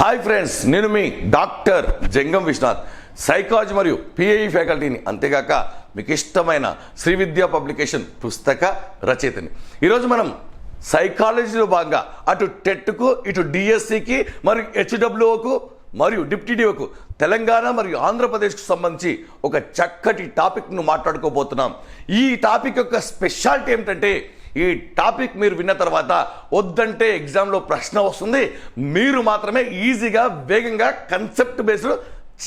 Hi friends నేను మీ doctor Jangam Vishwanath. Psychology మరియు పిఐ ఫ్యాకల్టీని అంతేగాక మీకు ఇష్టమైన శ్రీ విద్యా పబ్లికేషన్ పుస్తక రచయితని. ఈరోజు మనం సైకాలజీలో భాగంగా అటు టెట్కు ఇటు డిఎస్సికి మరియు హెచ్డబ్ల్యూఓకు మరియు డిప్టీడీఓకు తెలంగాణ మరియు ఆంధ్రప్రదేశ్కు సంబంధించి ఒక చక్కటి టాపిక్ను మాట్లాడుకోబోతున్నాం. ఈ టాపిక్ యొక్క స్పెషాలిటీ ఏమిటంటే ఈ టాపిక్ మీరు విన్న తర్వాత వద్దంటే ఎగ్జామ్లో ప్రశ్న వస్తుంది. మీరు మాత్రమే ఈజీగా వేగంగా కన్సెప్ట్ బేస్డ్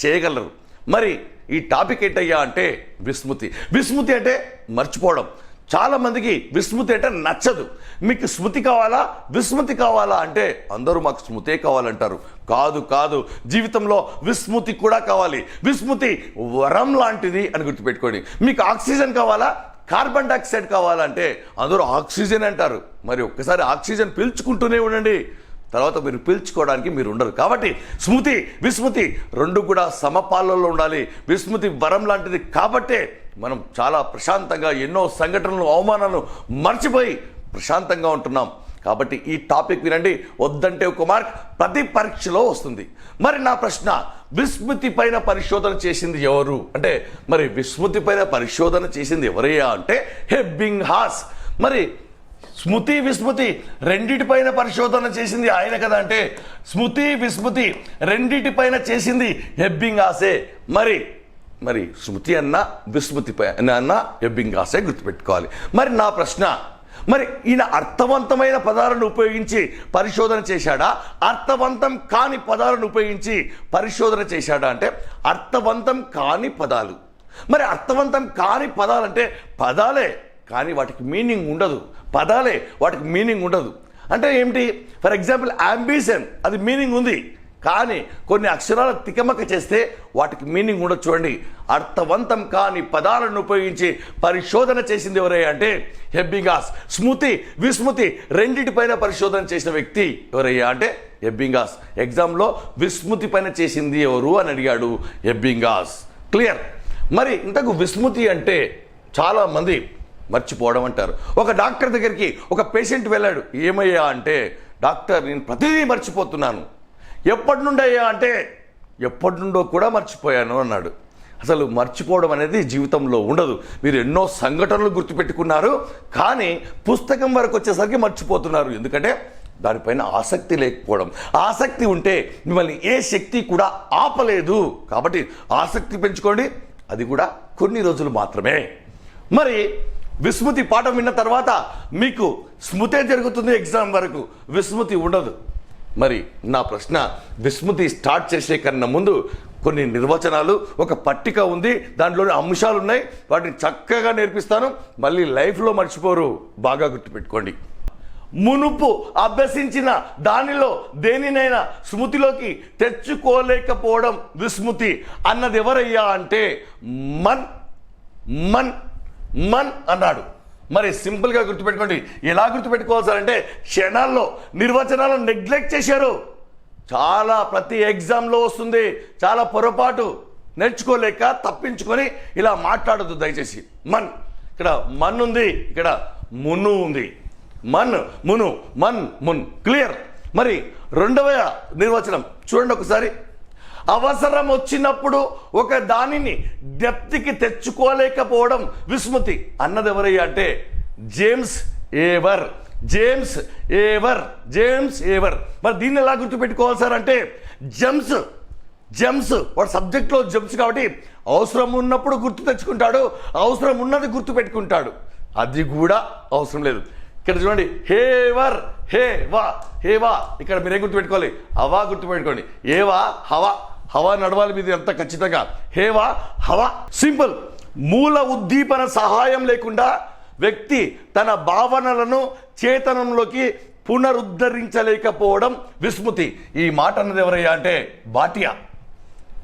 చేయగలరు. మరి ఈ టాపిక్ ఏంటయ్యా అంటే విస్మృతి. విస్మృతి అంటే మర్చిపోవడం. చాలామందికి విస్మృతి అంటే నచ్చదు. మీకు స్మృతి కావాలా? విస్మృతి కావాలా అంటే అందరూ మాకు స్మృతే కావాలంటారు. కాదు కాదు. జీవితంలో విస్మృతి కూడా కావాలి. విస్మృతి వరం లాంటిది అని గుర్తుపెట్టుకోండి. మీకు ఆక్సిజన్ కావాలా? కార్బన్ డైఆక్సైడ్ కావాలంటే అందరూ ఆక్సిజన్ అంటారు. మరి ఒక్కసారి ఆక్సిజన్ పీల్చుకుంటూనే ఉండండి. తర్వాత మీరు పీల్చుకోవడానికి మీరు ఉండరు. కాబట్టి స్మృతి విస్మృతి రెండు కూడా సమపాలలో ఉండాలి. విస్మృతి వరం లాంటిది కాబట్టే మనం చాలా ప్రశాంతంగా ఎన్నో సంఘటనలు అవమానాలను మర్చిపోయి ప్రశాంతంగా ఉంటున్నాం. కాబట్టి ఈ టాపిక్ వినండి. వద్దంటే ఒక మార్క్. ప్రతి పరీక్షలో వస్తుంది. మరి నా ప్రశ్న విస్మృతి పైన పరిశోధన చేసింది ఎవరు? అంటే మరి విస్మృతి పైన పరిశోధన చేసింది ఎవరయ్యా అంటే హెబ్బింగ్ హాస్ మరి స్మృతి విస్మృతి రెండిటిపైన పరిశోధన చేసింది ఆయన కదా అంటే స్మృతి విస్మృతి రెండిటిపైన చేసింది హెబ్బింగ్ హాసే మరి మరి స్మృతి అన్న విస్మృతి పై అన్న హెబ్బింగ్ హాసే గుర్తుపెట్టుకోవాలి. మరి నా ప్రశ్న మరి ఈయన అర్థవంతమైన పదాలను ఉపయోగించి పరిశోధన చేశాడా? అర్థవంతం కాని పదాలను ఉపయోగించి పరిశోధన చేశాడా అంటే అర్థవంతం కాని పదాలు. మరి అర్థవంతం కాని పదాలు అంటే పదాలే కానీ వాటికి మీనింగ్ ఉండదు. పదాలే వాటికి మీనింగ్ ఉండదు. అంటే ఏమిటి? ఫర్ ఎగ్జాంపుల్ అంబిషన్ అది మీనింగ్ ఉంది. కానీ కొన్ని అక్షరాలు తికమక చేస్తే వాటికి మీనింగ్ ఉండదు చూడండి. అర్థవంతం కాని పదాలను ఉపయోగించి పరిశోధన చేసింది ఎవరయ్యా అంటే హెబ్బింగాస్. స్మృతి విస్మృతి రెండింటిపైన పరిశోధన చేసిన వ్యక్తి ఎవరయ్యా అంటే హెబ్బింగాస్. ఎగ్జామ్లో విస్మృతి పైన చేసింది ఎవరు అని అడిగాడు హెబ్బింగాస్. క్లియర్? మరి ఇంతకు విస్మృతి అంటే చాలామంది మర్చిపోవడం అంటారు. ఒక డాక్టర్ దగ్గరికి ఒక పేషెంట్ వెళ్ళాడు. ఏమయ్యా అంటే డాక్టర్ నేను ప్రతిదీ మర్చిపోతున్నాను. ఎప్పటి నుండి అయ్యా అంటే ఎప్పటి నుండో కూడా మర్చిపోయాను అన్నాడు. అసలు మర్చిపోవడం అనేది జీవితంలో ఉండదు. మీరు ఎన్నో సంఘటనలు గుర్తుపెట్టుకున్నారు కానీ పుస్తకం వరకు వచ్చేసరికి మర్చిపోతున్నారు. ఎందుకంటే దానిపైన ఆసక్తి లేకపోవడం. ఆసక్తి ఉంటే మిమ్మల్ని ఏ శక్తి కూడా ఆపలేదు. కాబట్టి ఆసక్తి పెంచుకోండి. అది కూడా కొన్ని రోజులు మాత్రమే. మరి విస్మృతి పాఠం విన్న తర్వాత మీకు స్మృతే జరుగుతుంది ఎగ్జామ్ వరకు. విస్మృతి ఉండదు. మరి నా ప్రశ్న విస్మృతి స్టార్ట్ చేసే కన్నా ముందు కొన్ని నిర్వచనాలు ఒక పట్టిక ఉంది దాంట్లోని అంశాలు ఉన్నాయి వాటిని చక్కగా నేర్పిస్తాను. మళ్ళీ లైఫ్లో మర్చిపోరు బాగా గుర్తుపెట్టుకోండి. మునుపు అభ్యసించిన దానిలో దేనినైనా స్మృతిలోకి తెచ్చుకోలేకపోవడం విస్మృతి అన్నది ఎవరయ్యా అంటే మన్ మన్ మన్ అన్నాడు. మరి సింపుల్గా గుర్తుపెట్టుకోండి. ఎలా గుర్తుపెట్టుకోవాలి సార్ అంటే క్షణాల్లో నిర్వచనాలను నెగ్లెక్ట్ చేశారు. చాలా ప్రతి ఎగ్జామ్లో వస్తుంది. చాలా పొరపాటు. నేర్చుకోలేక తప్పించుకొని ఇలా మాట్లాడద్దు దయచేసి. మన్. ఇక్కడ మన్ ఉంది. ఇక్కడ మును ఉంది. మన్ మును మన్ మున్. క్లియర్ మరి రెండవ నిర్వచనం. చూడండి ఒకసారి. అవసరం వచ్చినప్పుడు ఒక దానిని డెప్త్కి తెచ్చుకోలేకపోవడం విస్మృతి. అన్నది ఎవరయ్యా అంటే జేమ్స్ ఏవర్. జేమ్స్ ఏవర్. జేమ్స్ ఏవర్. మరి దీన్ని ఎలా గుర్తుపెట్టుకోవాలి సార్ అంటే జెమ్స్ జెమ్స్ వాడు సబ్జెక్ట్లో జెమ్స్ కాబట్టి అవసరం ఉన్నప్పుడు గుర్తు తెచ్చుకుంటాడు అవసరం ఉన్నది గుర్తు పెట్టుకుంటాడు. అది కూడా అవసరం లేదు. ఇక్కడ చూడండి హేవర్ హే వా హే వా ఇక్కడ మీరేం గుర్తుపెట్టుకోవాలి? హవా గుర్తుపెట్టుకోండి. ఏవా హవా. హవా నడవాలి మీద ఎంత ఖచ్చితంగా. హేవా హవా సింపుల్. మూల ఉద్దీపన సహాయం లేకుండా వ్యక్తి తన భావనలను చేతనంలోకి పునరుద్ధరించలేకపోవడం విస్మృతి. ఈ మాట అన్నది ఎవరయ్యా అంటే బాటియా.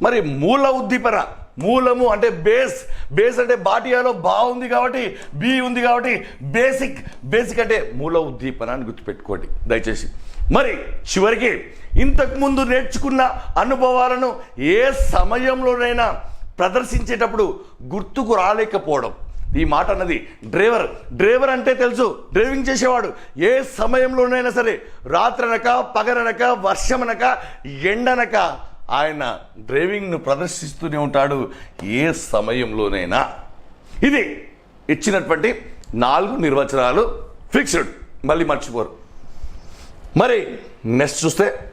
మరి మూల ఉద్దీపన మూలము అంటే బేస్. బేస్ అంటే బాటియాలో బా ఉంది కాబట్టి బి ఉంది కాబట్టి బేసిక్. బేసిక్ అంటే మూల ఉద్దీపన అని గుర్తుపెట్టుకోండి. దయచేసి. మరి చివరికి ఇంతకుముందు నేర్చుకున్న అనుభవాలను ఏ సమయంలోనైనా ప్రదర్శించేటప్పుడు గుర్తుకు రాలేకపోవడం. ఈ మాట అన్నది డ్రైవర్. డ్రైవర్ అంటే తెలుసు డ్రైవింగ్ చేసేవాడు. ఏ సమయంలోనైనా సరే రాత్రనక పగలనక వర్షమనక ఎండనక ఆయన డ్రైవింగ్ను ప్రదర్శిస్తూనే ఉంటాడు ఏ సమయంలోనైనా. ఇది ఇచ్చినటువంటి నాలుగు నిర్వచనాలు ఫిక్స్డ్. మళ్ళీ మర్చిపోరు. మరి నెక్స్ట్ చూస్తే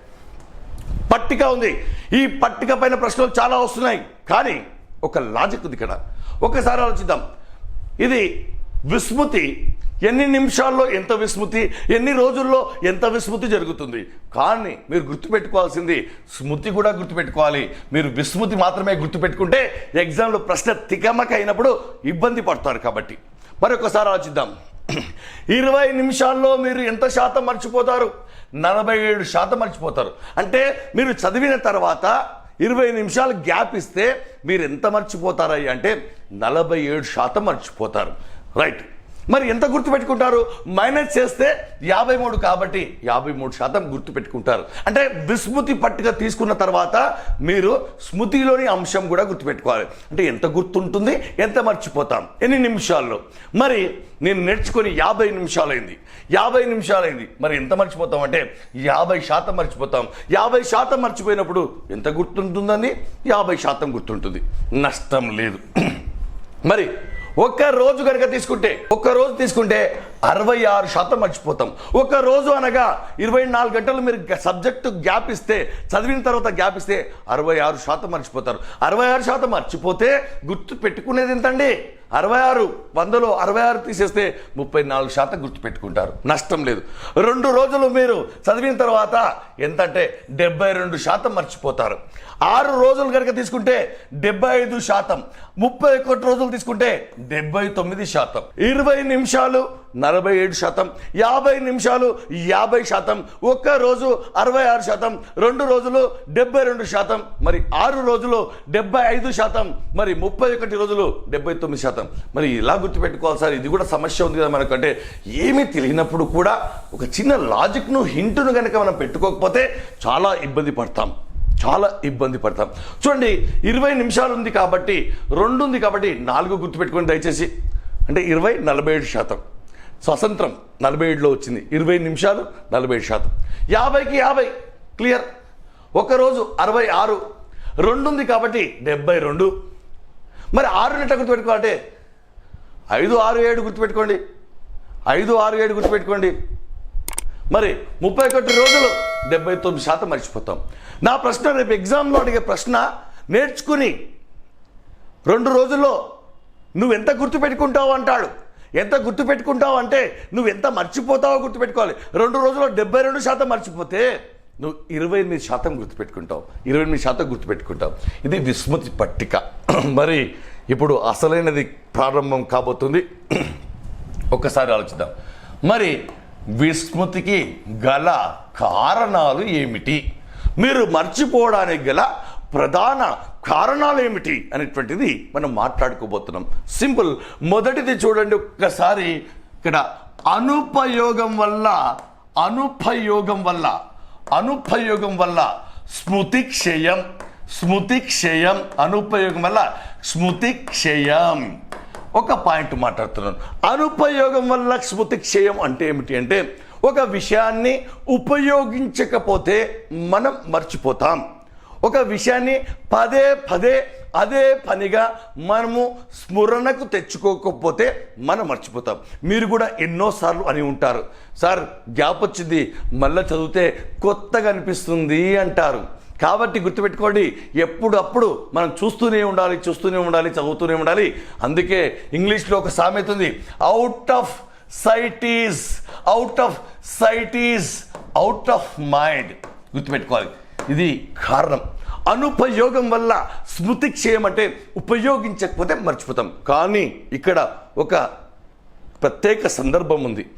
పట్టిక ఉంది. ఈ పట్టిక పైన ప్రశ్నలు చాలా వస్తున్నాయి. కానీ ఒక లాజిక్ ఉంది ఇక్కడ. ఒకసారి ఆలోచిద్దాం. ఇది విస్మృతి. ఎన్ని నిమిషాల్లో ఎంత విస్మృతి? ఎన్ని రోజుల్లో ఎంత విస్మృతి జరుగుతుంది? కానీ మీరు గుర్తుపెట్టుకోవాల్సింది స్మృతి కూడా గుర్తుపెట్టుకోవాలి. మీరు విస్మృతి మాత్రమే గుర్తుపెట్టుకుంటే ఎగ్జామ్లో ప్రశ్న తికమక అయినప్పుడు ఇబ్బంది పడతారు కాబట్టి. మరొకసారి ఆలోచిద్దాం. ఇరవై నిమిషాల్లో మీరు ఎంత శాతం మర్చిపోతారు? నలభై ఏడు శాతం మర్చిపోతారు. అంటే మీరు చదివిన తర్వాత ఇరవై నిమిషాలు గ్యాప్ ఇస్తే మీరు ఎంత మర్చిపోతారయ్యా? అంటే నలభై ఏడు శాతం మర్చిపోతారు. రైట్. మరి ఎంత గుర్తుపెట్టుకుంటారు మైనస్ చేస్తే యాభై మూడు కాబట్టి యాభై మూడు శాతం గుర్తుపెట్టుకుంటారు అంటే విస్మృతి పట్టిక తీసుకున్న తర్వాత మీరు స్మృతిలోని అంశం కూడా గుర్తుపెట్టుకోవాలి అంటే ఎంత గుర్తుంటుంది ఎంత మర్చిపోతాం? ఎన్ని నిమిషాల్లో? మరి నేను నేర్చుకొని యాభై నిమిషాలైంది. యాభై నిమిషాలైంది. మరి ఎంత మర్చిపోతాం అంటే యాభై శాతం మర్చిపోతాం. యాభై శాతం మర్చిపోయినప్పుడు ఎంత గుర్తుంటుందని యాభై శాతం గుర్తుంటుంది. నష్టం లేదు. మరి ఒక్క రోజు కనుక తీసుకుంటే ఒక్క రోజు తీసుకుంటే అరవై ఆరు శాతం మర్చిపోతాం. ఒక రోజు అనగా ఇరవై నాలుగు గంటలు మీరు సబ్జెక్టు గ్యాప్ ఇస్తే చదివిన తర్వాత గ్యాప్ ఇస్తే అరవై ఆరు శాతం మర్చిపోతారు. అరవై ఆరు శాతం మర్చిపోతే గుర్తు పెట్టుకునేది ఎంతండి? అరవై ఆరు వందలో అరవై ఆరు తీసేస్తే ముప్పై నాలుగు శాతం గుర్తుపెట్టుకుంటారు. నష్టం లేదు. రెండు రోజులు మీరు చదివిన తర్వాత ఎంతంటే డెబ్బై రెండు శాతం మర్చిపోతారు. ఆరు రోజులు కనుక తీసుకుంటే డెబ్బై ఐదు శాతం. ముప్పై ఒకటి రోజులు తీసుకుంటే డెబ్బై తొమ్మిది శాతం. ఇరవై నిమిషాలు నలభై ఏడు శాతం యాభై నిమిషాలు యాభై శాతం ఒక్క రోజు అరవై ఆరు శాతం రెండు రోజులు డెబ్బై రెండు శాతం మరి ఆరు రోజులు డెబ్బై ఐదు శాతం మరి ముప్పై ఒకటి రోజులు డెబ్బై తొమ్మిది శాతం. మరి ఇలా గుర్తుపెట్టుకోవాలి సార్ ఇది కూడా సమస్య ఉంది కదా మనకంటే. ఏమీ తెలియనప్పుడు కూడా ఒక చిన్న లాజిక్ను హింటును కనుక మనం పెట్టుకోకపోతే చాలా ఇబ్బంది పడతాం. చాలా ఇబ్బంది పడతాం. చూడండి ఇరవై నిమిషాలు ఉంది కాబట్టి రెండు ఉంది కాబట్టి నాలుగు గుర్తుపెట్టుకోండి దయచేసి అంటే ఇరవై నలభై ఏడు శాతం. స్వతంత్రం నలభై ఏడులో వచ్చింది. ఇరవై నిమిషాలు నలభై ఏడు శాతం. యాభైకి యాభై. క్లియర్ ఒకరోజు అరవై ఆరు. రెండు ఉంది కాబట్టి డెబ్బై రెండు. మరి ఆరు నెట్ల గుర్తుపెట్టుకోవాలంటే ఐదు ఆరు ఏడు గుర్తుపెట్టుకోండి. ఐదు ఆరు ఏడు గుర్తుపెట్టుకోండి. మరి ముప్పై ఒకటి రోజులు డెబ్బై తొమ్మిది శాతం మర్చిపోతాం. నా ప్రశ్న రేపు ఎగ్జామ్లో అడిగే ప్రశ్న నేర్చుకుని రెండు రోజుల్లో నువ్వు ఎంత గుర్తుపెట్టుకుంటావు అంటాడు. ఎంత గుర్తుపెట్టుకుంటావు అంటే నువ్వు ఎంత మర్చిపోతావో గుర్తుపెట్టుకోవాలి. రెండు రోజుల్లో డెబ్బై రెండు శాతం మర్చిపోతే నువ్వు ఇరవై ఎనిమిది శాతం గుర్తుపెట్టుకుంటావు. ఇరవై ఎనిమిది శాతం గుర్తుపెట్టుకుంటావు. ఇది విస్మృతి పట్టిక. మరి ఇప్పుడు అసలైనది ప్రారంభం కాబోతుంది. ఒక్కసారి ఆలోచిద్దాం. మరి విస్మృతికి గల కారణాలు ఏమిటి? మీరు మర్చిపోవడానికి గల ప్రధాన కారణాలు ఏమిటి అనేటువంటిది మనం మాట్లాడుకోబోతున్నాం. సింపుల్. మొదటిది చూడండి ఒక్కసారి. ఇక్కడ అనుపయోగం వల్ల అనుపయోగం వల్ల అనుపయోగం వల్ల స్మృతి క్షయం స్మృతి క్షయం అనుపయోగం వల్ల స్మృతి క్షయం ఒక పాయింట్ మాట్లాడుతున్నాను. అనుపయోగం వల్ల స్మృతి క్షయం అంటే ఏమిటి అంటే ఒక విషయాన్ని ఉపయోగించకపోతే మనం మర్చిపోతాం. ఒక విషయాన్ని పదే పదే అదే పనిగా మనము స్మరణకు తెచ్చుకోకపోతే మనం మర్చిపోతాం. మీరు కూడా ఎన్నోసార్లు అని ఉంటారు. సార్ గ్యాప్ వచ్చింది మళ్ళీ చదివితే కొత్తగా అనిపిస్తుంది అంటారు. కాబట్టి గుర్తుపెట్టుకోండి ఎప్పుడప్పుడు మనం చూస్తూనే ఉండాలి చూస్తూనే ఉండాలి చదువుతూనే ఉండాలి. అందుకే ఇంగ్లీష్లో ఒక సామెత ఉంది out of sight is out of sight is out of mind గుర్తుపెట్టుకోవాలి. ఇది కారణం. అనుపయోగం వల్ల స్మృతి క్షయం అంటే ఉపయోగించకపోతే మర్చిపోతాం. కానీ ఇక్కడ ఒక ప్రత్యేక సందర్భం ఉంది.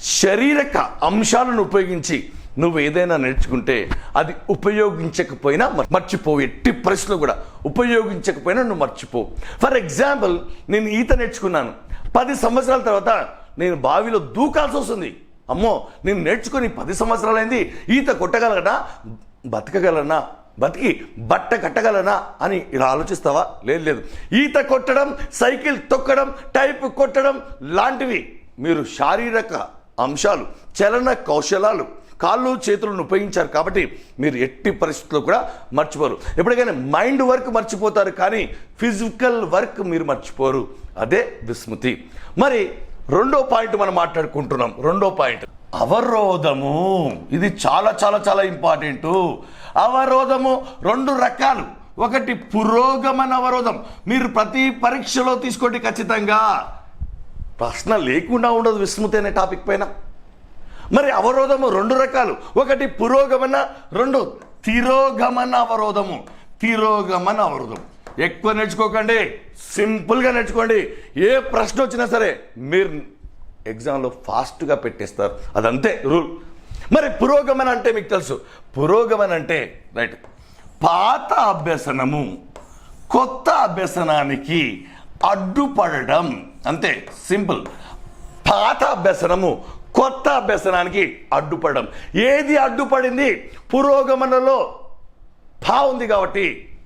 శారీరక అంశాలను ఉపయోగించి నువ్వు ఏదైనా నేర్చుకుంటే అది ఉపయోగించకపోయినా మర్చిపోవు ఎట్టి పరిస్థితులు కూడా ఉపయోగించకపోయినా నువ్వు మర్చిపోవు ఫర్ ఎగ్జాంపుల్ నేను ఈత నేర్చుకున్నాను. పది సంవత్సరాల తర్వాత నేను బావిలో దూకాల్సి వస్తుంది. అమ్మో నేను నేర్చుకుని పది సంవత్సరాలైంది ఈత కొట్టగలగట బతకగలనా? బతికి బట్ట కట్టగలనా అని ఇలా ఆలోచిస్తావా? లేదు లేదు. ఈత కొట్టడం సైకిల్ తొక్కడం టైప్ కొట్టడం లాంటివి మీరు శారీరక అంశాలు చలన కౌశలాలు కాళ్ళు చేతులను ఉపయోగించారు కాబట్టి మీరు ఎట్టి పరిస్థితుల్లో కూడా మర్చిపోరు. ఎప్పటికైనా మైండ్ వర్క్ మర్చిపోతారు కానీ ఫిజికల్ వర్క్ మీరు మర్చిపోరు. అదే విస్మృతి. మరి రెండో పాయింట్ మనం మాట్లాడుకుంటున్నాం. రెండో పాయింట్. అవరోధము. ఇది చాలా చాలా చాలా ఇంపార్టెంట్. అవరోధము రెండు రకాలు. ఒకటి పురోగమన అవరోధం. మీరు ప్రతి పరీక్షలో తీసుకోండి ఖచ్చితంగా. ప్రశ్న లేకుండా ఉండదు విస్మృతి అనే టాపిక్ పైన. మరి అవరోధము రెండు రకాలు. ఒకటి పురోగమన రెండు తిరోగమన అవరోధము. తిరోగమన అవరోధం. ఎక్కువ నేర్చుకోకండి. సింపుల్గా నేర్చుకోండి. ఏ ప్రశ్న వచ్చినా సరే మీరు ఎగ్జామ్లో ఫాస్ట్గా పెట్టేస్తారు. అదంతే రూల్. మరి పురోగమన అంటే మీకు తెలుసు. పురోగమన అంటే రైట్ పాత అభ్యసనము కొత్త అభ్యసనానికి అడ్డుపడడం. అంతే సింపుల్. పాత అభ్యసనము కొత్త అభ్యసనానికి అడ్డుపడడం. ఏది అడ్డుపడింది? పురోగమనలో పా ఉంది కాబట్టి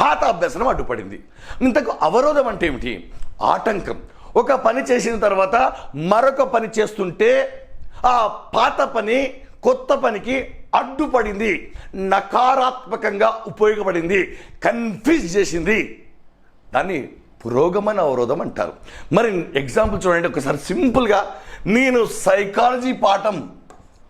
పాత అభ్యసనం అడ్డుపడింది. ఇంతకు అవరోధం అంటే ఏమిటి? ఆటంకం. ఒక పని చేసిన తర్వాత మరొక పని చేస్తుంటే ఆ పాత పని కొత్త పనికి అడ్డుపడింది నకారాత్మకంగా ఉపయోగపడింది కన్ఫ్యూజ్ చేసింది. దాన్ని పురోగమన అవరోధం అంటారు. మరి ఎగ్జాంపుల్ చూడండి ఒకసారి సింపుల్గా నేను సైకాలజీ పాఠం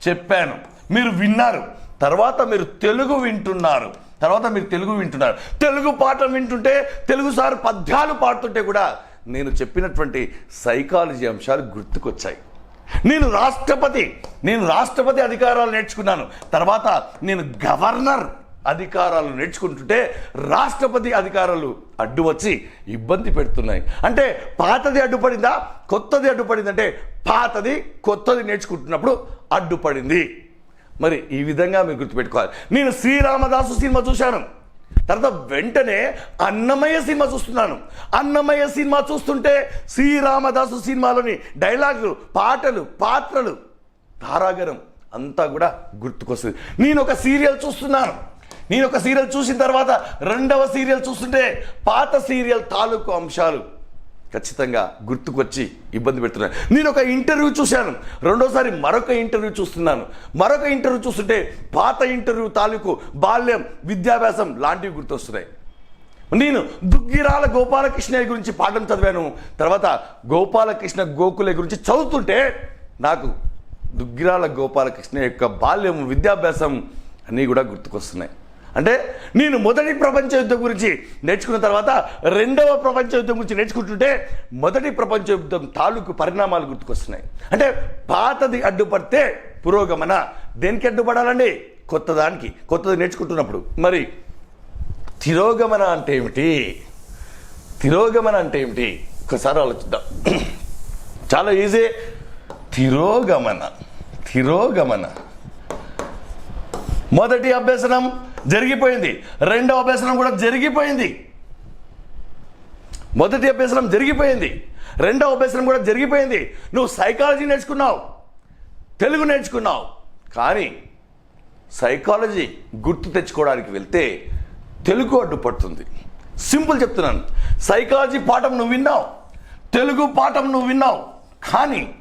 చెప్పాను. మీరు విన్నారు. తర్వాత మీరు తెలుగు వింటున్నారు. తర్వాత మీరు తెలుగు వింటున్నారు. తెలుగు పాఠం వింటుంటే తెలుగు సార్ పద్యాలు పాడుతుంటే కూడా నేను చెప్పినటువంటి సైకాలజీ అంశాలు గుర్తుకొచ్చాయి. నేను రాష్ట్రపతి నేను రాష్ట్రపతి అధికారాలు నేర్చుకున్నాను. తర్వాత నేను గవర్నర్ అధికారాలు నేర్చుకుంటుంటే రాష్ట్రపతి అధికారాలు అడ్డు వచ్చి ఇబ్బంది పెడుతున్నాయి. అంటే పాతది అడ్డుపడిందా? కొత్తది అడ్డుపడింది? అంటే పాతది కొత్తది నేర్చుకుంటున్నప్పుడు అడ్డుపడింది. మరి ఈ విధంగా మీరు గుర్తుపెట్టుకోవాలి. నేను శ్రీరామదాసు సినిమా చూశాను. తర్వాత వెంటనే అన్నమయ్య సినిమా చూస్తున్నాను. అన్నమయ్య సినిమా చూస్తుంటే శ్రీరామదాసు సినిమాలోని డైలాగులు పాటలు పాత్రలు తారాగరం అంతా కూడా గుర్తుకొస్తుంది. నేను ఒక సీరియల్ చూస్తున్నాను. నేను ఒక సీరియల్ చూసిన తర్వాత రెండవ సీరియల్ చూస్తుంటే పాత సీరియల్ తాలూకు అంశాలు ఖచ్చితంగా గుర్తుకొచ్చి ఇబ్బంది పెడుతున్నాను నేను ఒక ఇంటర్వ్యూ చూశాను. రెండోసారి మరొక ఇంటర్వ్యూ చూస్తున్నాను. మరొక ఇంటర్వ్యూ చూస్తుంటే పాత ఇంటర్వ్యూ తాలూకు బాల్యం విద్యాభ్యాసం లాంటివి గుర్తొస్తున్నాయి. నేను దుగ్గిరాల గోపాలకృష్ణ గురించి పాఠం చదివాను. తర్వాత గోపాలకృష్ణ గోకుల గురించి చదువుతుంటే నాకు దుగ్గిరాల గోపాలకృష్ణ యొక్క బాల్యం విద్యాభ్యాసం అన్నీ కూడా గుర్తుకొస్తున్నాయి. అంటే నేను మొదటి ప్రపంచ యుద్ధం గురించి నేర్చుకున్న తర్వాత రెండవ ప్రపంచ యుద్ధం గురించి నేర్చుకుంటుంటే మొదటి ప్రపంచ యుద్ధం తాలూకు పరిణామాలు గుర్తుకొస్తున్నాయి. అంటే పాతది అడ్డుపడితే పురోగమన. దేనికి అడ్డుపడాలండి? కొత్తదానికి. కొత్తది నేర్చుకుంటున్నప్పుడు. మరి తిరోగమన అంటే ఏమిటి? తిరోగమన అంటే ఏమిటి? ఒకసారి ఆలోచిద్దాం. చాలా ఈజీ. తిరోగమన. తిరోగమన. మొదటి అభ్యసనం జరిగిపోయింది. రెండవ అభ్యసనం కూడా జరిగిపోయింది. మొదటి అభ్యసనం జరిగిపోయింది. రెండవ అభ్యసనం కూడా జరిగిపోయింది. నువ్వు సైకాలజీ నేర్చుకున్నావు. తెలుగు నేర్చుకున్నావు. కానీ సైకాలజీ గుర్తు తెచ్చుకోవడానికి వెళ్తే తెలుగు అడ్డుపడుతుంది సింపుల్ చెప్తున్నాను. సైకాలజీ పాఠం నువ్వు విన్నావు. తెలుగు పాఠం నువ్వు విన్నావు. కానీ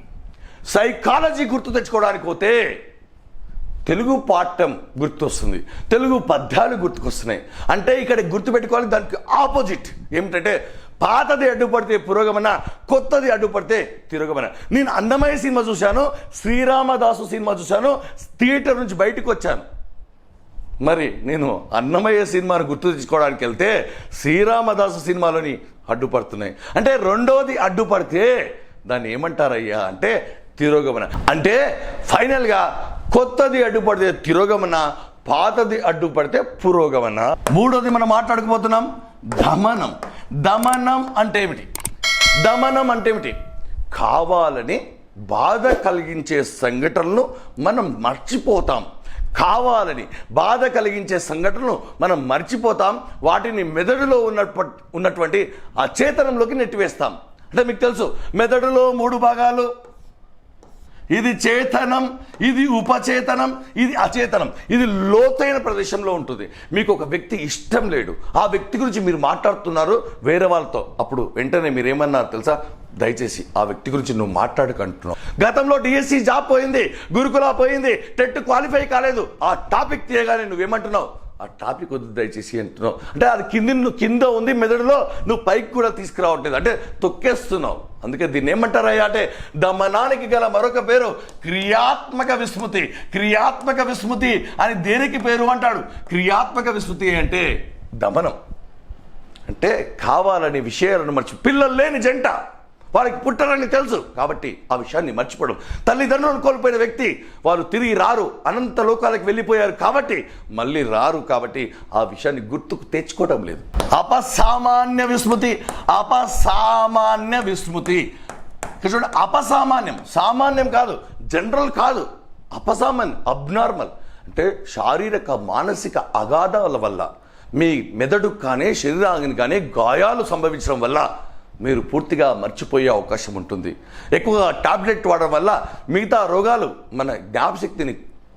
సైకాలజీ గుర్తు తెచ్చుకోవడానికి పోతే తెలుగు పాఠం గుర్తొస్తుంది. తెలుగు పద్యాలు గుర్తుకొస్తున్నాయి. అంటే ఇక్కడ గుర్తుపెట్టుకోవాలి దానికి ఆపోజిట్. ఏమిటంటే పాతది అడ్డుపడితే పురోగమన కొత్తది అడ్డుపడితే తిరోగమన. నేను అన్నమయ్య సినిమా చూశాను శ్రీరామదాసు సినిమా చూశాను థియేటర్ నుంచి బయటకు వచ్చాను. మరి నేను అన్నమయ్య సినిమాను గుర్తు తెచ్చుకోవడానికి వెళ్తే శ్రీరామదాసు సినిమాలోని అడ్డుపడుతున్నాయి అంటే రెండోది అడ్డుపడితే దాన్ని ఏమంటారయ్యా అంటే తిరోగమన. అంటే ఫైనల్గా కొత్తది అడ్డుపడితే తిరోగమన పాతది అడ్డుపడితే పురోగమన. మూడోది మనం మాట్లాడుకుపోతున్నాం దమనం. దమనం అంటే ఏమిటి? దమనం అంటే ఏమిటి? కావాలని బాధ కలిగించే సంఘటనలు మనం మర్చిపోతాం. కావాలని బాధ కలిగించే సంఘటనలు మనం మర్చిపోతాం. వాటిని మెదడులో ఉన్న ఉన్నటువంటి అచేతనంలోకి నెట్టివేస్తాం. అంటే మీకు తెలుసు మెదడులో మూడు భాగాలు. ఇది చేతనం ఇది ఉపచేతనం ఇది అచేతనం. ఇది లోతైన ప్రదేశంలో ఉంటుంది. మీకు ఒక వ్యక్తి ఇష్టం లేడు. ఆ వ్యక్తి గురించి మీరు మాట్లాడుతున్నారు వేరే వాళ్ళతో. అప్పుడు వెంటనే మీరు ఏమన్నారు తెలుసా? దయచేసి ఆ వ్యక్తి గురించి నువ్వు మాట్లాడుకుంటున్నావు. గతంలో డిఎస్సి జాబ్ పోయింది గురుకుల పోయింది టెట్ క్వాలిఫై కాలేదు. ఆ టాపిక్ తీయగానే నువ్వేమంటున్నావు? ఆ టాపిక్ వద్దు దయచేసి అంటున్నావు. అంటే అది కింది నువ్వు కింద ఉంది మెదడులో నువ్వు పైకి కూడా తీసుకురావట్లేదు. అంటే తొక్కేస్తున్నావు. అందుకే దీన్ని ఏమంటారయ్యా అంటే దమనానికి గల మరొక పేరు క్రియాత్మక విస్మృతి. క్రియాత్మక విస్మృతి అని దేనికి పేరు అంటాడు? క్రియాత్మక విస్మృతి అంటే దమనం. అంటే కావాలని విషయాలను మర్చి పిల్లలు లేని జంట. వారికి పుట్టరని తెలుసు. కాబట్టి ఆ విషయాన్ని మర్చిపోవడం. తల్లిదండ్రులను కోల్పోయిన వ్యక్తి వారు తిరిగి రారు. అనంత లోకాలకు వెళ్ళిపోయారు కాబట్టి మళ్ళీ రారు కాబట్టి ఆ విషయాన్ని గుర్తుకు తెచ్చుకోవడం లేదు. అపసామాన్య విస్మృతి అపసామాన్య విస్మృతి. ఇక్కడ చూడండి అపసామాన్యం. సామాన్యం కాదు జనరల్ కాదు. అపసామాన్యం అబ్నార్మల్. అంటే శారీరక మానసిక అగాధాల వల్ల మీ మెదడుకు కానీ శరీరానికి కానీ గాయాలు సంభవించడం వల్ల మీరు పూర్తిగా మర్చిపోయే అవకాశం ఉంటుంది. ఎక్కువగా టాబ్లెట్ వాడడం వల్ల మిగతా రోగాలు మన జ్ఞాపశక్తిని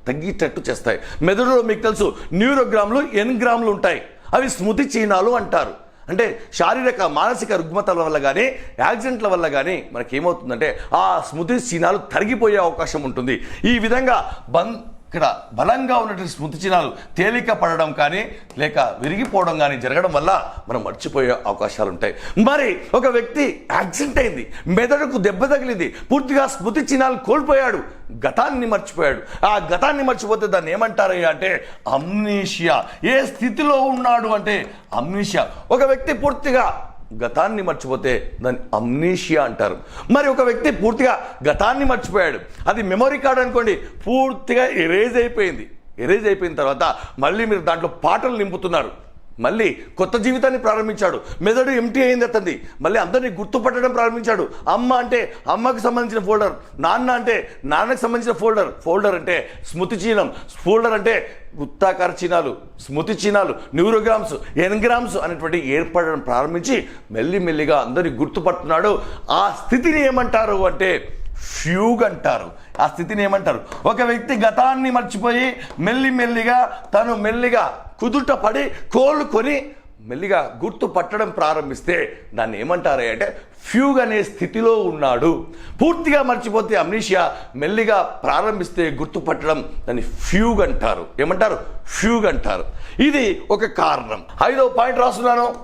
తగ్గినట్టు చేస్తాయి. మెదడులో మీకు తెలుసు న్యూరోగ్రామ్లు ఎన్గ్రామ్లు ఉంటాయి. అవి స్మృతి చిహ్నాలు అంటారు. అంటే శారీరక మానసిక రుగ్మతల వల్ల కానీ యాక్సిడెంట్ల వల్ల కానీ మనకి ఏమవుతుందంటే ఆ స్మృతి చిహ్నాలు తరిగిపోయే అవకాశం ఉంటుంది. ఈ విధంగా బంద్ ఇక్కడ బలంగా ఉన్నటువంటి స్మృతి చిహ్నాలు తేలిక పడడం కానీ లేక విరిగిపోవడం కానీ జరగడం వల్ల మనం మర్చిపోయే అవకాశాలు ఉంటాయి మరి ఒక వ్యక్తి యాక్సిడెంట్ అయింది మెదడుకు దెబ్బ తగిలింది పూర్తిగా స్మృతి చిహ్నాలు కోల్పోయాడు గతాన్ని మర్చిపోయాడు. ఆ గతాన్ని మర్చిపోతే దాన్ని ఏమంటారయ్యా అంటే అమ్నీషియా. ఏ స్థితిలో ఉన్నాడు అంటే అమ్నీషియా. ఒక వ్యక్తి పూర్తిగా గతాన్ని మర్చిపోతే దాన్ని అమ్నీషియా అంటారు. మరి ఒక వ్యక్తి పూర్తిగా గతాన్ని మర్చిపోయాడు. అది మెమొరీ కార్డ్ అనుకోండి పూర్తిగా ఎరేజ్ అయిపోయింది. ఎరేజ్ అయిపోయిన తర్వాత మళ్ళీ మీరు దాంట్లో పాటలు నింపుతున్నారు. మళ్ళీ కొత్త జీవితాన్ని ప్రారంభించాడు. మెదడు ఎంటీ అయింది అతన్ని మళ్ళీ అందరినీ గుర్తుపట్టడం ప్రారంభించాడు. అమ్మ అంటే అమ్మకు సంబంధించిన ఫోల్డర్ నాన్న అంటే నాన్నకు సంబంధించిన ఫోల్డర్ ఫోల్డర్ అంటే స్మృతి చిహ్నం. ఫోల్డర్ అంటే వృత్తాకార చిహ్నాలు స్మృతి చిహ్నాలు న్యూరోగ్రామ్స్ ఎన్గ్రామ్స్ అనేటువంటి ఏర్పడడం ప్రారంభించి మెల్లిమెల్లిగా అందరినీ గుర్తుపడుతున్నాడు. ఆ స్థితిని ఏమంటారు అంటే ఫ్యూగ్ అంటారు. ఆ స్థితిని ఏమంటారు? ఒక వ్యక్తి గతాన్ని మర్చిపోయి మెల్లి మెల్లిగా తను మెల్లిగా కుదుట పడి కోలుకొని మెల్లిగా గుర్తు పట్టడం ప్రారంభిస్తే దాన్ని ఏమంటారు అంటే ఫ్యూగ్ అనే స్థితిలో ఉన్నాడు. పూర్తిగా మర్చిపోతే అమ్నీషియా మెల్లిగా ప్రారంభిస్తే గుర్తుపట్టడం దాన్ని ఫ్యూగ్ అంటారు. ఏమంటారు? ఫ్యూగ్ అంటారు. ఇది ఒక కారణం. ఐదో పాయింట్ రాస్తున్నాను.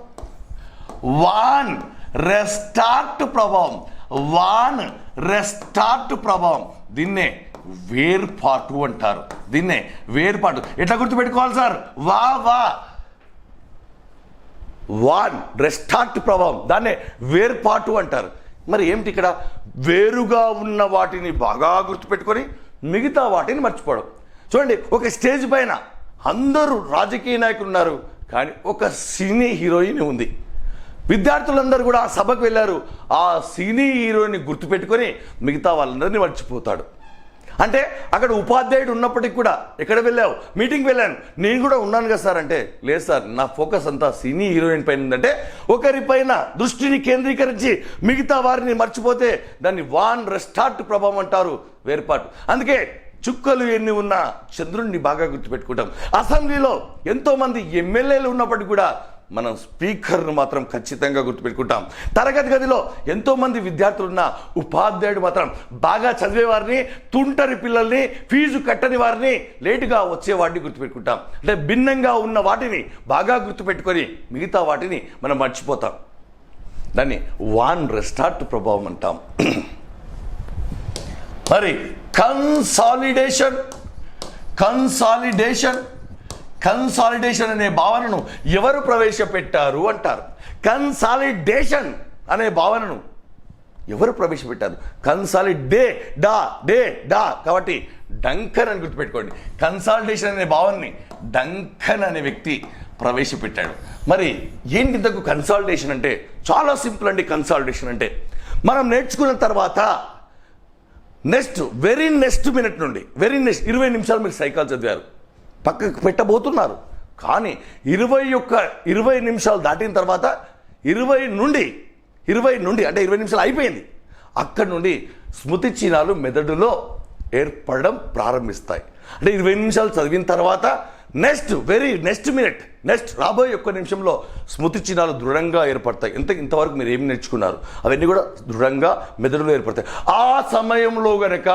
వాన్ రెస్టార్ట్ ప్రభావం. వాన్ రెస్టార్ట్ ప్రభావం. దీన్నే వేర్పాటు అంటారు. దీన్నే వేర్పాటు. ఎట్లా గుర్తుపెట్టుకోవాలి సార్? వా వా. వాన్ రెస్టార్ట్ ప్రభావం. దాన్నే వేర్పాటు అంటారు. మరి ఏమిటి ఇక్కడ? వేరుగా ఉన్న వాటిని బాగా గుర్తుపెట్టుకొని మిగతా వాటిని మర్చిపోవడం. చూడండి ఒక స్టేజ్ పైన అందరూ రాజకీయ నాయకులు ఉన్నారు కానీ ఒక సినీ హీరోయిన్ ఉంది. విద్యార్థులందరూ కూడా ఆ సభకు వెళ్ళారు. ఆ సినీ హీరోయిన్ గుర్తుపెట్టుకొని మిగతా వాళ్ళందరినీ మర్చిపోతాడు. అంటే అక్కడ ఉపాధ్యాయుడు ఉన్నప్పటికి కూడా ఎక్కడ వెళ్ళావు? మీటింగ్ వెళ్ళాను. నేను కూడా ఉన్నాను కదా సార్ అంటే లేదు సార్ నా ఫోకస్ అంతా సినీ హీరోయిన్ పైన ఉందంటే ఒకరిపైన దృష్టిని కేంద్రీకరించి మిగతా వారిని మర్చిపోతే దాన్ని వాన్ రెస్టార్ట్ ప్రభావం అంటారు వేర్పాటు. అందుకే చుక్కలు ఎన్ని ఉన్నా చంద్రుణ్ణి బాగా గుర్తుపెట్టుకుంటాం. అసెంబ్లీలో ఎంతోమంది ఎమ్మెల్యేలు ఉన్నప్పటికీ కూడా మనం స్పీకర్ను మాత్రం ఖచ్చితంగా గుర్తుపెట్టుకుంటాం. తరగతి గదిలో ఎంతోమంది విద్యార్థులున్న విద్యార్థులు ఉన్న ఉపాధ్యాయుడు మాత్రం బాగా చదివేవారిని తుంటరి పిల్లల్ని ఫీజు కట్టని వారిని లేటుగా వచ్చేవాడిని గుర్తుపెట్టుకుంటాం. అంటే భిన్నంగా ఉన్న వాటిని బాగా గుర్తుపెట్టుకొని మిగతా వాటిని మనం మర్చిపోతాం. దాన్ని వాన్ రెస్టార్ట్ ప్రభావం అంటాం. మరి కన్సాలిడేషన్ కన్సాలిడేషన్ కన్సాలిడేషన్ అనే భావనను ఎవరు ప్రవేశపెట్టారు అంటారు. కన్సాలిడేషన్ అనే భావనను ఎవరు ప్రవేశపెట్టారు? కన్సాలిడే డా డే డా కాబట్టి డంకన్ అని గుర్తుపెట్టుకోండి. కన్సాలిడేషన్ అనే భావనని డంకన్ అనే వ్యక్తి ప్రవేశపెట్టాడు. మరి ఏంటి ఇంతకు కన్సాలిడేషన్ అంటే? చాలా సింపుల్ అండి కన్సాలిడేషన్ అంటే. మనం నేర్చుకున్న తర్వాత నెక్స్ట్ వెరీ నెక్స్ట్ మినిట్ నుండి వెరీ నెక్స్ట్ ఇరవై నిమిషాలు మీరు సైకాలజీ చదివారు. పక్కకు పెట్టబోతున్నారు. కానీ ఇరవై ఒక్క ఇరవై నిమిషాలు దాటిన తర్వాత ఇరవై నుండి ఇరవై నుండి అంటే ఇరవై నిమిషాలు అయిపోయింది. అక్కడి నుండి స్మృతి చిహ్నాలు మెదడులో ఏర్పడడం ప్రారంభిస్తాయి. అంటే ఇరవై నిమిషాలు చదివిన తర్వాత next very next minute next రాబోయే ఒక్క నిమిషంలో స్మృతి చిహ్నాలు దృఢంగా ఏర్పడతాయి. ఇంత ఇంతవరకు మీరు ఏమి నేర్చుకున్నారు? అవన్నీ కూడా దృఢంగా మెదడులో ఏర్పడతాయి. ఆ సమయంలో గనక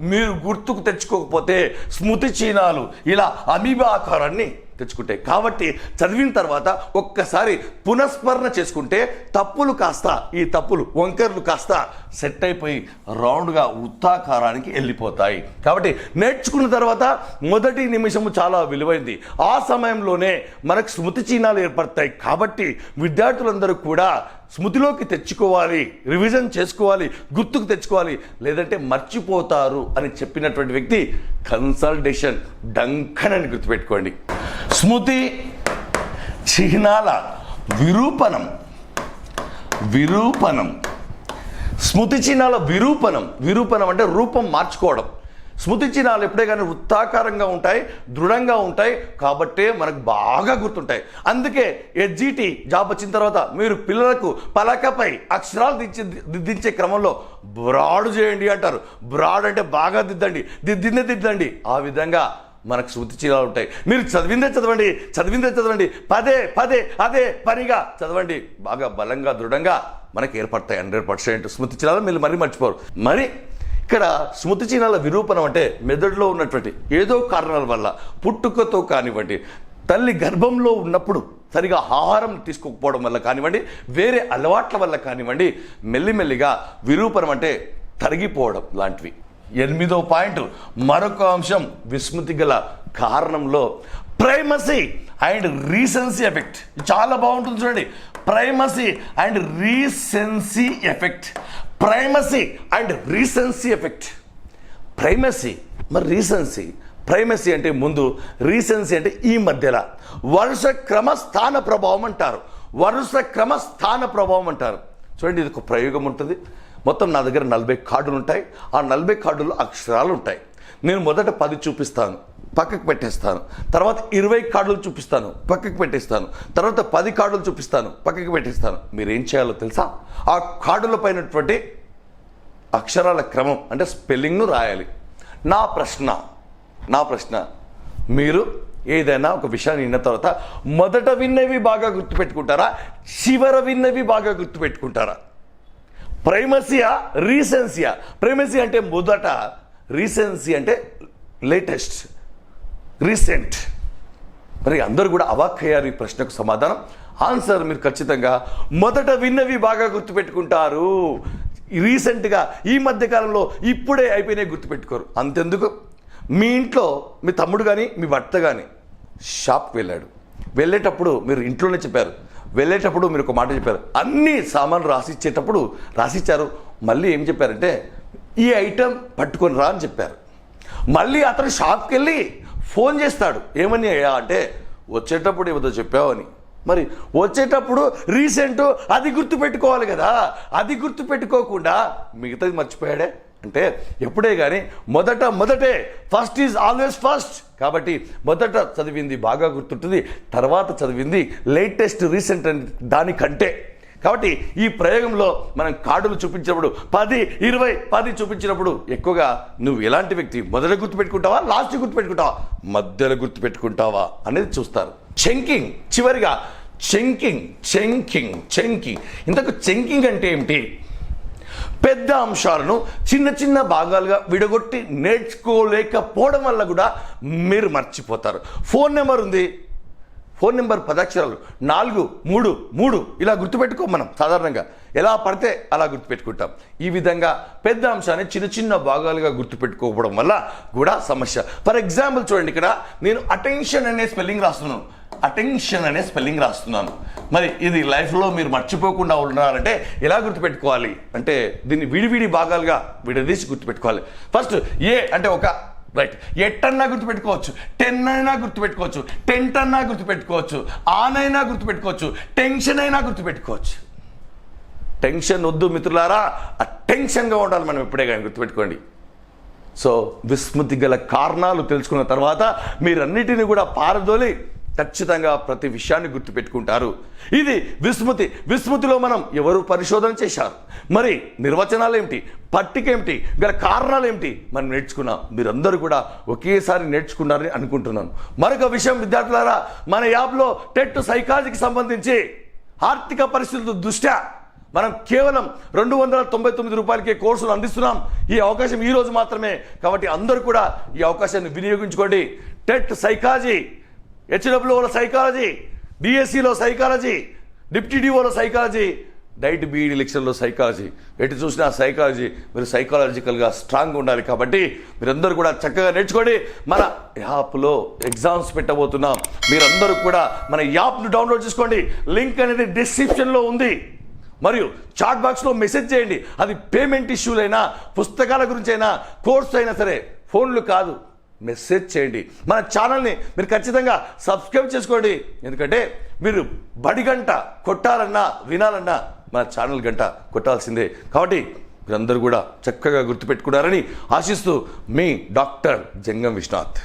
మీరు గుర్తుకు తెచ్చుకోకపోతే స్మృతి చిహ్నాలు ఇలా అమీబాకారాన్ని తెచ్చుకుంటాయి. కాబట్టి చదివిన తర్వాత ఒక్కసారి పునఃస్మరణ చేసుకుంటే తప్పులు కాస్త ఈ తప్పులు వంకర్లు కాస్త సెట్ అయిపోయి రౌండ్గా వృత్తాకారానికి వెళ్ళిపోతాయి. కాబట్టి నేర్చుకున్న తర్వాత మొదటి నిమిషము చాలా విలువైంది. ఆ సమయంలోనే మనకు స్మృతి చిహ్నాలు ఏర్పడతాయి. కాబట్టి విద్యార్థులందరూ కూడా స్మృతిలోకి తెచ్చుకోవాలి రివిజన్ చేసుకోవాలి గుర్తుకు తెచ్చుకోవాలి. లేదంటే మర్చిపోతారు అని చెప్పినటువంటి వ్యక్తి కన్సల్టేషన్ డంకన్ అని గుర్తుపెట్టుకోండి. స్మృతి చిహ్నాల విరూపణం విరూపణం. స్మృతి చిహ్నాల విరూపణం విరూపణం అంటే రూపం మార్చుకోవడం. స్మృతి చిహ్నాలు ఎప్పుడే కానీ వృత్తాకారంగా ఉంటాయి దృఢంగా ఉంటాయి కాబట్టే మనకు బాగా గుర్తుంటాయి. అందుకే ఎడ్జిటి జాబ్ వచ్చిన తర్వాత మీరు పిల్లలకు పలకపై అక్షరాలు దించి దిద్దించే క్రమంలో బ్రాడ్ చేయండి అంటారు. బ్రాడ్ అంటే బాగా దిద్దండి. దిద్దిందే దిద్దండి. ఆ విధంగా మనకు శృతి చిహ్నాలు ఉంటాయి. మీరు చదివిందే చదవండి చదివిందే చదవండి. పదే పదే అదే పనిగా చదవండి. బాగా బలంగా దృఢంగా మనకి ఏర్పడతాయి హండ్రెడ్ పర్సెంట్ స్మృతి చిహ్నాలు మీరు మరీ మర్చిపోరు. మరి ఇక్కడ స్మృతి చిహ్నాల విరూపణం అంటే మెదడులో ఉన్నటువంటి ఏదో కారణాల వల్ల పుట్టుకతో కానివ్వండి తల్లి గర్భంలో ఉన్నప్పుడు సరిగా ఆహారం తీసుకోకపోవడం వల్ల కానివ్వండి వేరే అలవాట్ల వల్ల కానివ్వండి మెల్లిమెల్లిగా విరూపణం అంటే తరిగిపోవడం లాంటివి. ఎనిమిదో పాయింట్ మరొక అంశం విస్మృతి గల కారణంలో ప్రైమసీ అండ్ రీసెన్సీ ఎఫెక్ట్. చాలా బాగుంటుంది చూడండి. Primacy and recency effect. Primacy and recency effect. Primacy మరి రీసెన్సీ? ప్రైమసీ అంటే ముందు రీసెన్సీ అంటే ఈ మధ్యలో. వరుస క్రమ స్థాన ప్రభావం అంటారు. వరుస క్రమ స్థాన ప్రభావం అంటారు. చూడండి ఇది ఒక ప్రయోగం ఉంటుంది. మొత్తం నా దగ్గర నలభై కార్డులు ఉంటాయి ఆ నలభై కార్డులు అక్షరాలు ఉంటాయి నేను మొదట పది చూపిస్తాను పక్కకు పెట్టేస్తాను. తర్వాత ఇరవై కార్డులు చూపిస్తాను పక్కకు పెట్టేస్తాను. తర్వాత పది కార్డులు చూపిస్తాను పక్కకు పెట్టేస్తాను. మీరు ఏం చేయాలో తెలుసా? ఆ కార్డుల పైనటువంటి అక్షరాల క్రమం అంటే స్పెల్లింగ్ను రాయాలి. నా ప్రశ్న నా ప్రశ్న. మీరు ఏదైనా ఒక విషయాన్ని విన్న తర్వాత మొదట విన్నవి బాగా గుర్తుపెట్టుకుంటారా? చివర విన్నవి బాగా గుర్తుపెట్టుకుంటారా? ప్రైమసియా రీసెన్సియా? ప్రైమసీ అంటే మొదట రీసెన్సీ అంటే లేటెస్ట్ రీసెంట్. మరి అందరూ కూడా అవాక్కయ్యారు ఈ ప్రశ్నకు సమాధానం. ఆన్సర్ మీరు ఖచ్చితంగా మొదట విన్నవి బాగా గుర్తుపెట్టుకుంటారు. రీసెంట్గా ఈ మధ్యకాలంలో ఇప్పుడే అయిపోయినాయి గుర్తుపెట్టుకోరు. అంతెందుకు? మీ ఇంట్లో మీ తమ్ముడు కానీ మీ భర్త కానీ షాప్కి వెళ్ళాడు. వెళ్ళేటప్పుడు మీరు ఇంట్లోనే చెప్పారు. వెళ్ళేటప్పుడు మీరు ఒక మాట చెప్పారు. అన్ని సామాన్లు రాసిచ్చేటప్పుడు రాసిచ్చారు. మళ్ళీ ఏం చెప్పారంటే ఈ ఐటెం పట్టుకొని రా అని చెప్పారు. మళ్ళీ అతను షాప్కి వెళ్ళి ఫోన్ చేస్తాడు. ఏమని అయ్యా అంటే వచ్చేటప్పుడు ఏదో చెప్పావని. మరి వచ్చేటప్పుడు రీసెంట్ అది గుర్తు పెట్టుకోవాలి కదా. అది గుర్తు పెట్టుకోకుండా మిగతాది మర్చిపోయాడే? అంటే ఎప్పుడే కానీ మొదట మొదటే ఫస్ట్ ఈజ్ ఆల్వేస్ ఫస్ట్. కాబట్టి మొదట చదివింది బాగా గుర్తుంటుంది తర్వాత చదివింది లేటెస్ట్ రీసెంట్ అని దానికంటే. కాబట్టి ఈ ప్రయోగంలో మనం కార్డులు చూపించినప్పుడు పది ఇరవై పది చూపించినప్పుడు ఎక్కువగా నువ్వు ఎలాంటి వ్యక్తి? మొదట గుర్తుపెట్టుకుంటావా? లాస్ట్ గుర్తుపెట్టుకుంటావా? మధ్యలో గుర్తుపెట్టుకుంటావా? అనేది చూస్తారు. చెంకింగ్ చివరిగా చెంకింగ్ చెంకింగ్ చెంకింగ్. ఇంతకు చెంకింగ్ అంటే ఏమిటి? పెద్ద అంశాలను చిన్న చిన్న భాగాలుగా విడగొట్టి నేర్చుకోలేకపోవడం వల్ల కూడా మీరు మర్చిపోతారు. ఫోన్ నెంబర్ ఉంది. ఫోన్ నెంబర్ పదాక్షరాలు నాలుగు మూడు మూడు. ఇలా గుర్తుపెట్టుకో మనం సాధారణంగా. ఎలా పడితే అలా గుర్తుపెట్టుకుంటాం. ఈ విధంగా పెద్ద అంశాన్ని చిన్న చిన్న భాగాలుగా గుర్తుపెట్టుకోవడం వల్ల కూడా సమస్య. ఫర్ ఎగ్జాంపుల్ చూడండి ఇక్కడ నేను అటెన్షన్ అనే స్పెల్లింగ్ రాస్తున్నాను. అటెన్షన్ అనే స్పెల్లింగ్ రాస్తున్నాను. మరి ఇది లైఫ్లో మీరు మర్చిపోకుండా ఉన్నారంటే ఎలా గుర్తుపెట్టుకోవాలి? అంటే దీన్ని విడివిడి భాగాలుగా విడదీసి గుర్తుపెట్టుకోవాలి. ఫస్ట్ ఏ అంటే ఒక రైట్ ఎట్ అన్నా గుర్తుపెట్టుకోవచ్చు. టెన్ అయినా గుర్తుపెట్టుకోవచ్చు. టెంట్ అన్నా గుర్తుపెట్టుకోవచ్చు. ఆన్ అయినా గుర్తుపెట్టుకోవచ్చు. టెన్షన్ అయినా గుర్తుపెట్టుకోవచ్చు. టెన్షన్ వద్దు మిత్రులారా. ఆ టెన్షన్గా ఉండాలి మనం ఎప్పుడే కానీ గుర్తుపెట్టుకోండి. సో విస్మృతి గల కారణాలు తెలుసుకున్న తర్వాత మీరన్నిటిని కూడా పారదోలి ఖచ్చితంగా ప్రతి విషయాన్ని గుర్తుపెట్టుకుంటారు. ఇది విస్మృతి. విస్మృతిలో మనం ఎవరు పరిశోధన చేశారు? మరి నిర్వచనాలు ఏమిటి పట్టిక ఏమిటి గల కారణాలు ఏమిటి మనం నేర్చుకున్నాం. మీరందరూ కూడా ఒకేసారి నేర్చుకున్నారని అనుకుంటున్నాను. మరొక విషయం విద్యార్థులారా మన యాప్లో టెట్ సైకాలజీకి సంబంధించి ఆర్థిక పరిస్థితుల దృష్ట్యా మనం కేవలం రెండు వందల తొంభై తొమ్మిది రూపాయలకే కోర్సులు అందిస్తున్నాం. ఈ అవకాశం ఈ రోజు మాత్రమే. కాబట్టి అందరూ కూడా ఈ అవకాశాన్ని వినియోగించుకోండి. టెట్ సైకాలజీ హెచ్డబ్ల్యూఓల సైకాలజీ డిఎస్సిలో సైకాలజీ డిప్యూటీ డిఓలో సైకాలజీ డైట్ బీఈడి లెక్చర్లో సైకాలజీ ఎటు చూసినా సైకాలజీ మీరు సైకాలజికల్గా స్ట్రాంగ్ ఉండాలి కాబట్టి మీరందరూ కూడా చక్కగా నేర్చుకోండి. మన యాప్లో ఎగ్జామ్స్ పెట్టబోతున్నాం. మీరందరూ కూడా మన యాప్ను డౌన్లోడ్ చేసుకోండి. లింక్ అనేది డిస్క్రిప్షన్లో ఉంది. మరియు చాట్ బాక్స్లో మెసేజ్ చేయండి. అది పేమెంట్ ఇష్యూలైనా పుస్తకాల గురించి అయినా కోర్స్ అయినా సరే ఫోన్లు కాదు. మెసేజ్ చేయండి. మన ఛానల్ని మీరు ఖచ్చితంగా సబ్స్క్రైబ్ చేసుకోండి. ఎందుకంటే మీరు బడి గంట కొట్టాలన్నా వినాలన్నా మన ఛానల్ గంట కొట్టాల్సిందే. కాబట్టి మీరందరూ కూడా చక్కగా గుర్తుపెట్టుకున్నారని ఆశిస్తూ మీ డాక్టర్ జంగం విశ్వనాథ్.